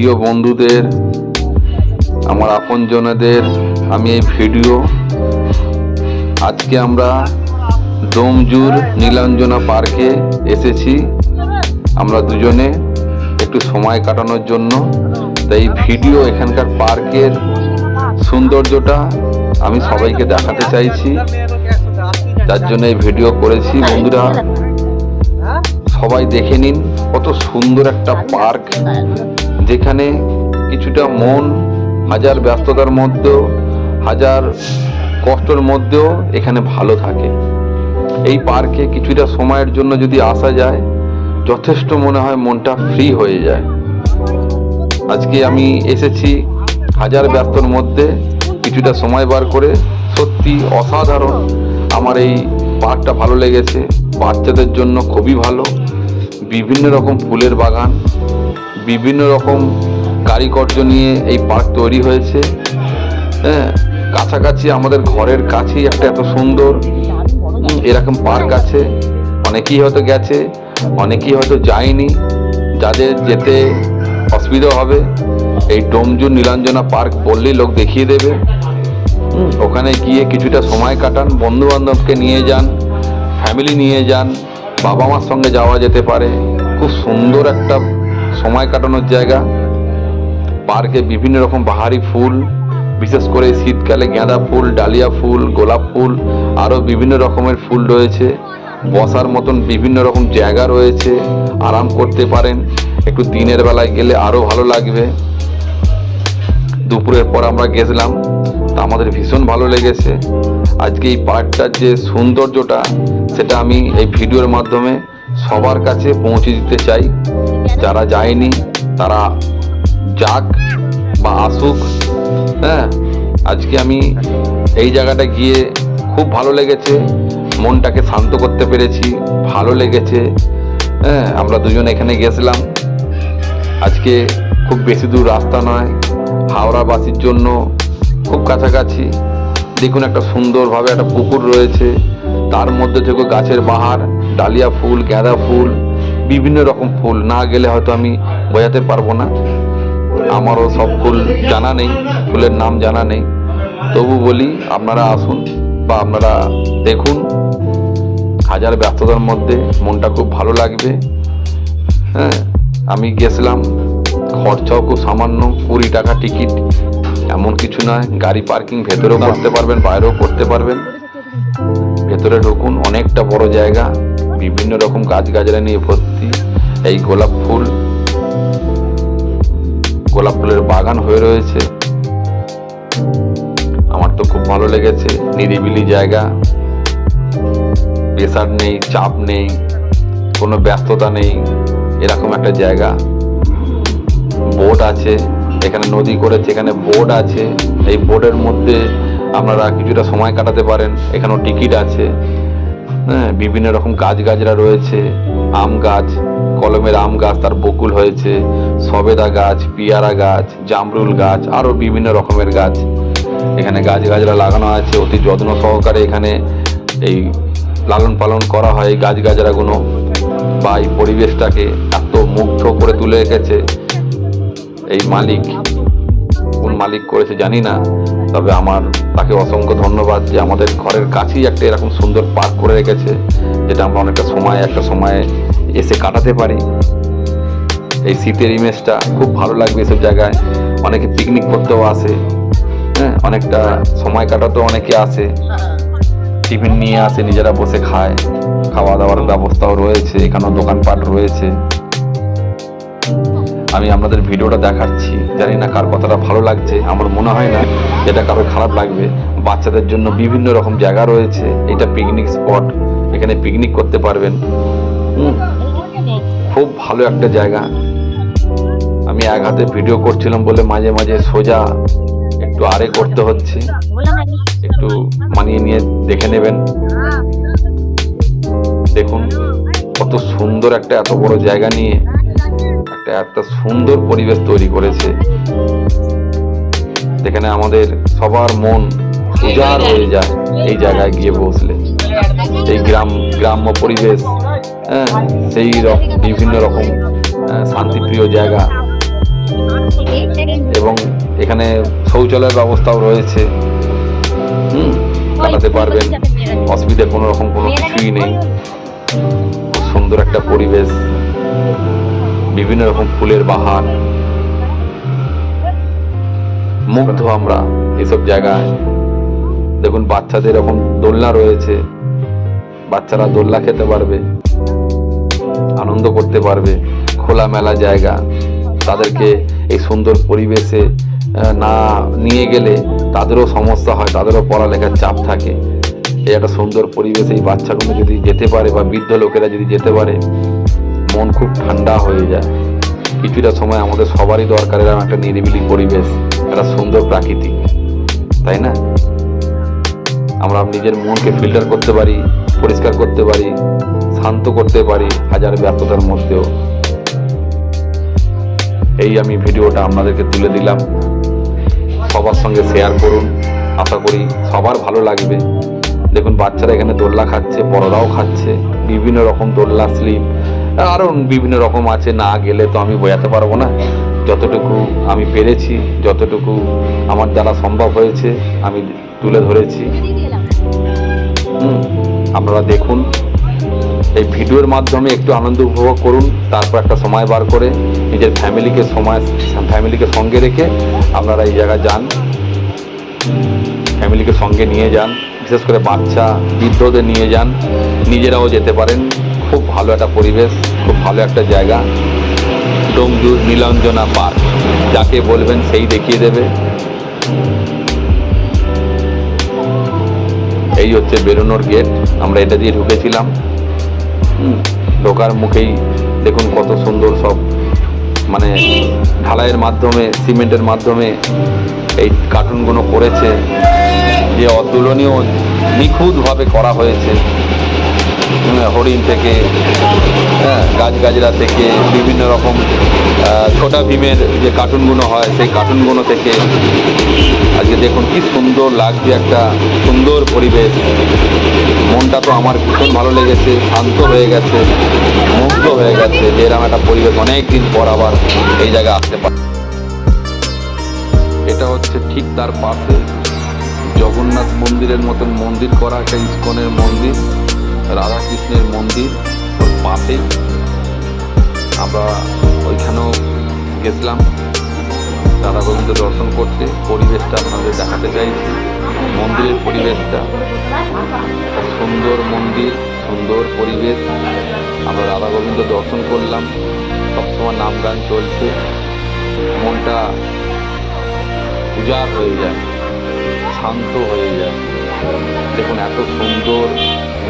প্রিয় বন্ধুদের, আমার আপনজনেদের, আমি এই ভিডিও। আজকে আমরা ডোমজুর নীলাঞ্জনা পার্কে এসেছি। আমরা দুজনে একটু সময় কাটানোর জন্য। তাই এই ভিডিও এখানকার পার্কের সৌন্দর্যটা আমি সবাইকে দেখাতে চাইছি। তার জন্য এই ভিডিও করেছি। বন্ধুরা, সবাই দেখে নিন কত সুন্দর একটা পার্ক। যেখানে কিছুটা মন, হাজার ব্যস্ততার মধ্যেও, হাজার কষ্টের মধ্যেও এখানে ভালো থাকে। এই পার্কে কিছুটা সময়ের জন্য যদি আসা যায়, যথেষ্ট মনে হয় মনটা ফ্রি হয়ে যায়। আজকে আমি এসেছি হাজার ব্যস্তর মধ্যে কিছুটা সময় বার করে। সত্যি অসাধারণ আমার এই পার্কটা ভালো লেগেছে। বাচ্চাদের জন্য খুবই ভালো। বিভিন্ন রকম ফুলের বাগান। বিভিন্ন রকম কারিকর্য নিয়ে এই পার্ক তৈরি হয়েছে। হ্যাঁ কাছাকাছি আমাদের ঘরের কাছেই একটা এত সুন্দর এরকম পার্ক আছে। অনেকেই হয়তো গেছে, অনেকেই হয়তো যায়নি। যাদের যেতে অসুবিধা হবে, এই ডোমজুর নীলাঞ্জনা পার্ক বললেই লোক দেখিয়ে দেবে। ওখানে গিয়ে কিছুটা সময় কাটান বন্ধু বান্ধবকে নিয়ে যান, ফ্যামিলি নিয়ে যান, বাবা মার সঙ্গে যাওয়া যেতে পারে। খুব সুন্দর একটা সময় কাটানোর জায়গা, পার্কে বিভিন্ন রকম বাহারি ফুল, বিশেষ করে শীতকালে গাঁদা ফুল, ডালিয়া ফুল, গোলাপ ফুল, আরও বিভিন্ন রকমের ফুল রয়েছে। বসার মতন বিভিন্ন রকম জায়গা রয়েছে। আরাম করতে পারেন। একটু দিনের বেলায় গেলে আরও ভালো লাগবে। দুপুরের পর আমরা গেছিলাম। তা আমাদের ভীষণ ভালো লেগেছে। আজকে এই পার্কটার যে সৌন্দর্যটা, সেটা আমি এই ভিডিওর মাধ্যমে সবার কাছে পৌঁছে দিতে চাই। যারা যায়নি, তারা যাক বা আসুক হ্যাঁ? আজকে আমি এই জায়গাটা গিয়ে খুব ভালো লেগেছে, মনটাকে শান্ত করতে পেরেছি, ভালো লেগেছে হ্যাঁ? আমরা দুজন এখানে গেছিলাম। আজকে খুব বেশি দূর রাস্তা নয়, হাওড়াবাসীর জন্য খুব কাছাকাছি। দেখুন একটা সুন্দরভাবে একটা পুকুর রয়েছে, তার মধ্যে থেকে গাছের বাহার ডালিয়া ফুল, গাঁদা ফুল, বিভিন্ন রকম ফুল। না গেলে হয়তো আমি বোঝাতে পারব না। আমারও সব ফুল জানা নেই, ফুলের নাম জানা নেই। তবু বলি, আপনারা আসুন বা আপনারা দেখুন। হাজার ব্যস্ততার মধ্যে মনটা খুব ভালো লাগবে। হ্যাঁ আমি গেছিলাম, খরচাও খুব সামান্য, কুড়ি টাকা টিকিট। এমন কিছু নয়, গাড়ি পার্কিং ভেতরেও করতে পারবেন, বাইরেও করতে পারবেন। ভেতরে ঢুকুন, অনেকটা বড় জায়গা, বিভিন্ন রকম গাছগাছরা নিয়ে ভর্তি। এই গোলাপ ফুল, গোলাপ ফুলের বাগান হয়ে রয়েছে। আমার তো খুব ভালো লেগেছে, নিরিবিলি জায়গা। প্রেশার নেই, চাপ নেই, কোনো ব্যস্ততা নেই, এরকম একটা জায়গা। বোট আছে, এখানে নদী করেছে, এখানে বোট আছে। এই বোটের মধ্যে আপনারা কিছুটা সময় কাটাতে পারেন। এখানেও টিকিট আছে। হ্যাঁ বিভিন্ন রকম গাছ গাছরা রয়েছে। আম গাছ, কলমের আম গাছ, তার বকুল হয়েছে। সবেদা গাছ, পিয়ারা গাছ, জামরুল গাছ, আরও বিভিন্ন রকমের গাছ। এখানে গাছ গাছরা লাগানো আছে। অতি যত্ন সহকারে এখানে এই লালন পালন করা হয় গাছ গাছরাগুলো বা এই পরিবেশটাকে এত মুগ্ধ করে তুলে রেখেছে। এই মালিক, কোন মালিক করেছে জানি না। তবে আমার তাকে অসংখ্য ধন্যবাদ যে আমাদের ঘরের কাছেই একটা এরকম সুন্দর পার্ক করে রেখেছে, যেটা আমরা অনেকটা সময়, একটা সময়ে এসে কাটাতে পারি। এই শীতের ইমেজটা খুব ভালো লাগবে এসব জায়গায়। অনেকে পিকনিক করতেও আসে হ্যাঁ অনেকটা সময় কাটাতেও অনেকে আসে। টিফিন নিয়ে আসে, নিজেরা বসে খায়। খাওয়া দাওয়ার ব্যবস্থাও রয়েছে, এখানেও দোকানপাট রয়েছে। আমি আপনাদের ভিডিওটা দেখাচ্ছি। জানি না কার কথাটা ভালো লাগছে, আমার মনে হয় না। যেটা কারও খারাপ লাগবে, বাচ্চাদের জন্য বিভিন্ন রকম জায়গা রয়েছে, এটা পিকনিক স্পট এখানে পিকনিক করতে পারবেন। খুব ভালো একটা জায়গা। আমি এক হাতে ভিডিও করছিলাম বলে মাঝে মাঝে সোজা একটু আরে করতে হচ্ছে। একটু মানিয়ে নিয়ে দেখে নেবেন। দেখুন, কত সুন্দর একটা এত বড় জায়গা নিয়ে একটা এত সুন্দর পরিবেশ তৈরি করেছে। যেখানে আমাদের সবার মন উজাড় হয়ে যায় এই জায়গায় গিয়ে বসলে। এই গ্রাম গ্রাম্য পরিবেশ হ্যাঁ সেই বিভিন্ন রকম আহ, শান্তিপ্রিয় জায়গা। এবং এখানে শৌচালয়ের ব্যবস্থাও রয়েছে। হুম কাটাতে পারবেন অসুবিধা কোনো রকম কোনো কিছুই নেই। খুব সুন্দর একটা পরিবেশ বিভিন্ন রকম ফুলের বাহার। মুগ্ধ আমরা এসব জায়গায়। দেখুন, বাচ্চাদের এরকম দোলনা রয়েছে। বাচ্চারা দোলনা খেতে পারবে, আনন্দ করতে পারবে, খোলামেলা জায়গা। তাদেরকে এই সুন্দর পরিবেশে না নিয়ে গেলে তাদেরও সমস্যা হয়, তাদেরও পড়ালেখার চাপ থাকে। এই একটা সুন্দর পরিবেশে এই বাচ্চাগুলো যদি যেতে পারে বা বৃদ্ধ লোকেরা যদি যেতে পারে, মন খুব ঠান্ডা হয়ে যায়। কিছুটা সময় আমাদের সবারই দরকার এরকম একটা নিরিবিলি পরিবেশ। একটা সুন্দর প্রাকৃতিক, তাই না? আমরা নিজের মনকে ফিল্টার করতে পারি, পরিষ্কার করতে পারি, শান্ত করতে পারি হাজার ব্যস্ততার মধ্যেও। এই আমি ভিডিওটা আপনাদেরকে তুলে দিলাম। সবার সঙ্গে শেয়ার করুন, আশা করি সবার ভালো লাগবে। দেখুন, বাচ্চারা এখানে দোলনা খাচ্ছে, বড়রাও খাচ্ছে, বিভিন্ন রকম দোলনা স্লিপ আরও বিভিন্ন রকম আছে, না গেলে তো আমি বোঝাতে পারব না। যতটুকু আমি পেরেছি, যতটুকু আমার দ্বারা সম্ভব হয়েছে, আমি তুলে ধরেছি। আপনারা দেখুন। এই ভিডিওর মাধ্যমে একটু আনন্দ উপভোগ করুন, তারপর একটা সময় বার করে নিজের ফ্যামিলিকে সময়, ফ্যামিলিকে সঙ্গে রেখে আপনারা এই জায়গায় যান। ফ্যামিলিকে সঙ্গে নিয়ে যান, বিশেষ করে বাচ্চা, বৃদ্ধদের নিয়ে যান। নিজেরাও যেতে পারেন। খুব ভালো একটা পরিবেশ, খুব ভালো একটা জায়গা। ডোমজুর নীলাঞ্জনা পার্ক। যাকে বলবেন সেই দেখিয়ে দেবে। এই হচ্ছে বেরোনোর গেট। আমরা এটা দিয়ে ঢুকেছিলাম। ঢোকার মুখেই দেখুন কত সুন্দর সব। মানে ঢালাইয়ের মাধ্যমে, সিমেন্টের মাধ্যমে এই কার্টুনগুলো করেছে। যে অতুলনীয়, নিখুঁতভাবে করা হয়েছে। হরিণ থেকে হ্যাঁ গাছগাছরা থেকে, বিভিন্ন রকম ছোটা ভীমের যে কার্টুনগুলো হয়, সেই কার্টুনগুলো থেকে আজকে দেখুন কি সুন্দর লাগছে একটা সুন্দর পরিবেশ। মনটা তো আমার ভীষণ ভালো লেগেছে, শান্ত হয়ে গেছে, মুগ্ধ হয়ে গেছে যে এরকম একটা পরিবেশ অনেক দিন পর আবার এই জায়গায় আসতে পারে এটা হচ্ছে ঠিক তার পাশে জগন্নাথ মন্দিরের মতন মন্দির করা, একটা ইস্কনের মন্দির। রাধাকৃষ্ণের মন্দির ওর পাশেই আমরা ওইখানেও গেছিলাম। রাধা গোবিন্দ দর্শন করতে। পরিবেশটা আপনাদের দেখাতে চাইছি। মন্দিরের পরিবেশটা সুন্দর মন্দির, সুন্দর পরিবেশ। আমরা রাধা গোবিন্দ দর্শন করলাম। সবসময় নাম গান চলছে। মনটা উজাড় হয়ে যায়, শান্ত হয়ে যায়। দেখুন এত সুন্দর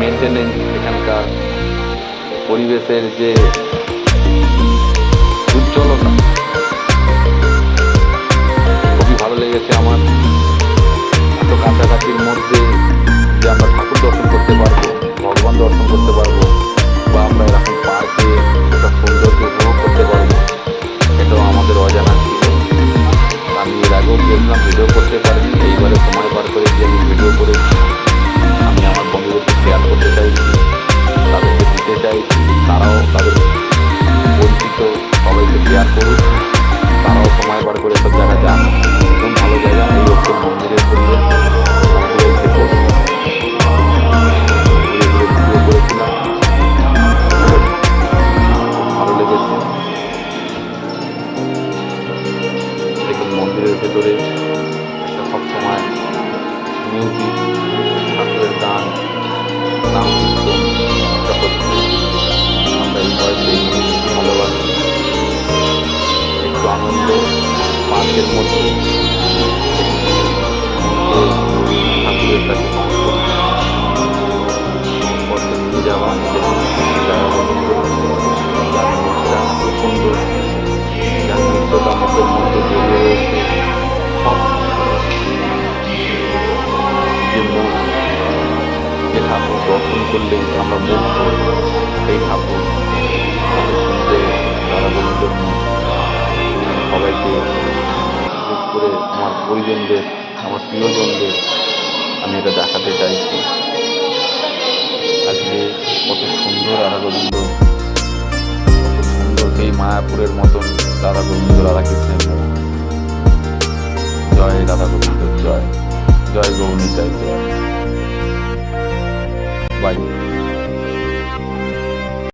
মেনটেনেন্স এখানকার পরিবেশের যে উজ্জ্বলতা পার্কের মধ্যে ঠাকুরের কাছে যাওয়া সুন্দর আমাদের মধ্যে জড়িয়ে রয়েছে সব যে মন যে ঠাকুর দর্শন করলে আমরা সবাইকে করে আমার পরিজনদের, আমার প্রিয়জনদের আমি এটা দেখাতে চাইছি। আজকে কত সুন্দর রাধা গোবিন্দ সুন্দর এই মায়াপুরের মতন রাধা গোবিন্দ রাধা কৃষ্ণের মোহ জয় রাধা গোবিন্দ জয়। জয় গৌরী, জয় জয় বাই